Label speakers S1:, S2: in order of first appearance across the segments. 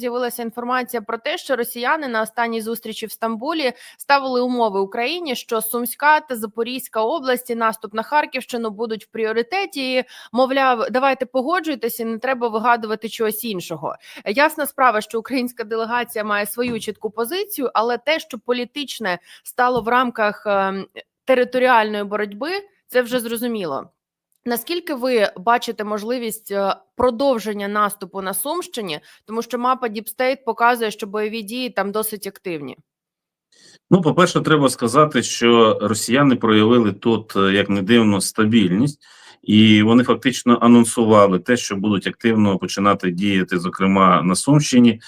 S1: З'явилася інформація про те, що росіяни на останній зустрічі в Стамбулі ставили умови Україні, що Сумська та Запорізька області, наступ на Харківщину будуть в пріоритеті. І, Мовляв, давайте погоджуйтесь, і не треба вигадувати чогось іншого. Ясна справа, що українська делегація має свою чітку позицію, але те, що політичне стало в рамках ем, територіальної боротьби, це вже зрозуміло. Наскільки ви бачите можливість е, продовження наступу на Сумщині, тому що мапа Діпстейт показує, що бойові дії там досить активні?
S2: Ну, по-перше, треба сказати, що росіяни проявили тут, е, як не дивно, стабільність, і вони фактично анонсували те, що будуть активно починати діяти, зокрема на Сумщині,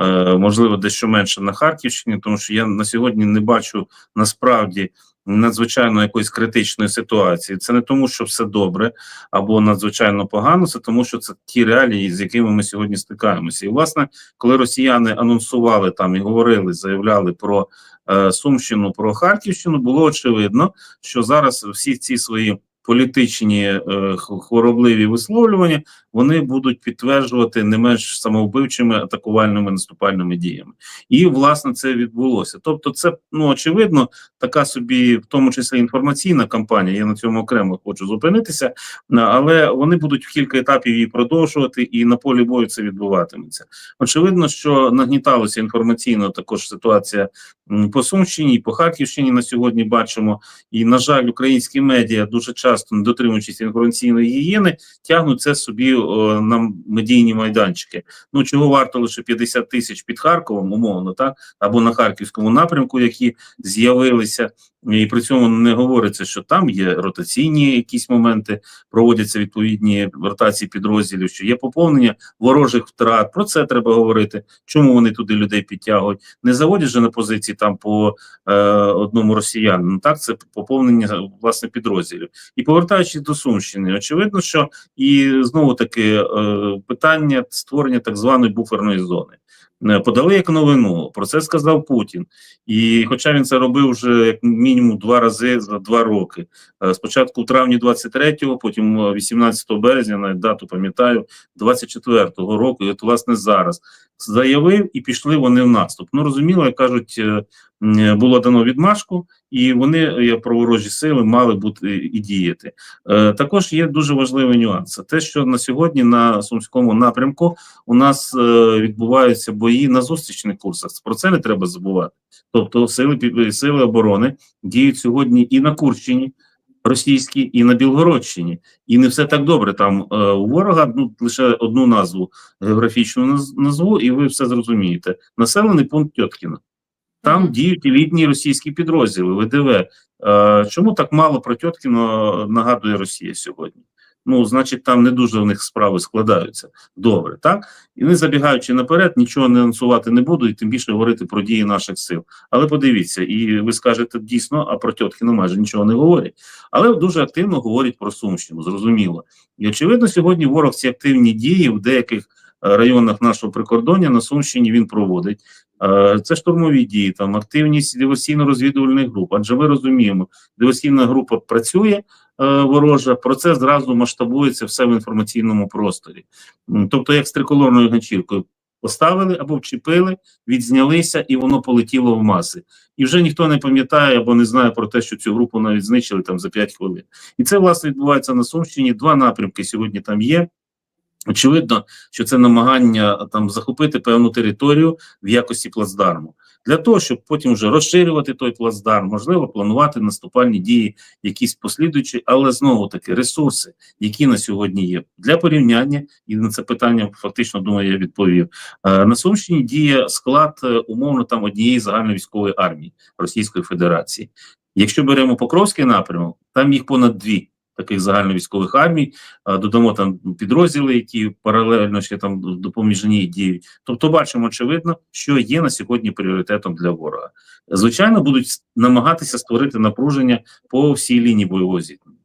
S2: е, можливо, дещо менше на Харківщині, тому що я на сьогодні не бачу насправді надзвичайно якоїсь критичної ситуації. Це не тому, що все добре або надзвичайно погано, це тому, що це ті реалії, з якими ми сьогодні стикаємося. І власне, коли росіяни анонсували там і говорили, заявляли про е, Сумщину, про Харківщину, було очевидно, що зараз всі ці свої політичні е, хворобливі висловлювання вони будуть підтверджувати не менш самовбивчими атакувальними наступальними діями. І власне це відбулося. Тобто, це ну очевидно, така собі, в тому числі інформаційна кампанія. Я на цьому окремо хочу зупинитися, але вони будуть в кілька етапів її продовжувати, і на полі бою це відбуватиметься. Очевидно, що нагніталася інформаційно також ситуація по Сумщині і по Харківщині на сьогодні бачимо. І, на жаль, українські медіа дуже часто, не дотримуючись інформаційної гігієни, тягнуть це собі о, на медійні майданчики. Ну чого варто лише 50 тисяч під Харковом, умовно, так або на харківському напрямку, які з'явилися, і при цьому не говориться, що там є ротаційні якісь моменти, проводяться відповідні ротації підрозділів, що є поповнення ворожих втрат. Про це треба говорити. Чому вони туди людей підтягують? Не заводять же на позиції там по е, одному росіянину. Так, це поповнення власне підрозділів. І повертаючись до Сумщини, очевидно, що і знову таки е, питання створення так званої буферної зони. Е, Подали як новину, про це сказав Путін. І хоча він це робив вже як мінімум два рази за два роки. Е, Спочатку в травні 23-го, потім е, 18 березня, навіть дату пам'ятаю, 24-го року, і от власне зараз заявив, і пішли вони в наступ. Ну розуміло, як кажуть, було дано відмашку, і вони, як проворожі сили, мали бути і діяти. Е, Також є дуже важливий нюанс. Те, що на сьогодні на сумському напрямку у нас е, відбуваються бої на зустрічних курсах. Про це не треба забувати. Тобто, сили сили оборони діють сьогодні і на Курщині. Російські і на Білгородщині, і не все так добре. Там е, у ворога ну лише одну назву географічну наз- назву, і ви все зрозумієте. Населений пункт Тьоткіна. Там діють елітні російські підрозділи ВДВ. Е, чому так мало про Тьоткіно нагадує Росія сьогодні? Ну, значить, там не дуже в них справи складаються добре, так? І не забігаючи наперед, нічого не анонсувати не буду, і тим більше говорити про дії наших сил. Але подивіться, і ви скажете дійсно, а про Тьоткіно майже нічого не говорять. Але дуже активно говорять про Сумщину, зрозуміло. І очевидно, сьогодні ворог ці активні дії в деяких районах нашого прикордоння на Сумщині він проводить. Е, Це штурмові дії, там активність диверсійно-розвідувальних груп. Адже ми розуміємо, диверсійна група працює е, ворожа, процес зразу масштабується все в інформаційному просторі. Тобто, як з триколорною ганчіркою. Поставили або вчепили, відзнялися, і воно полетіло в маси. І вже ніхто не пам'ятає або не знає про те, що цю групу навіть знищили там за 5 хвилин. І це власне відбувається на Сумщині. Два напрямки сьогодні там є. Очевидно, що це намагання там захопити певну територію в якості плацдарму для того, щоб потім вже розширювати той плацдарм, можливо, планувати наступальні дії, якісь послідуючі, але знову таки ресурси, які на сьогодні є для порівняння, і на це питання фактично думаю, я відповів. Е, на Сумщині діє склад е, умовно там однієї загальновійськової армії Російської Федерації. Якщо беремо Покровський напрямок, там їх понад дві таких загальновійськових армій, додамо там підрозділи, які паралельно ще там допоміжні діють. Тобто, бачимо очевидно, що є на сьогодні пріоритетом для ворога. Звичайно, будуть намагатися створити напруження по всій лінії бойового зіткнення.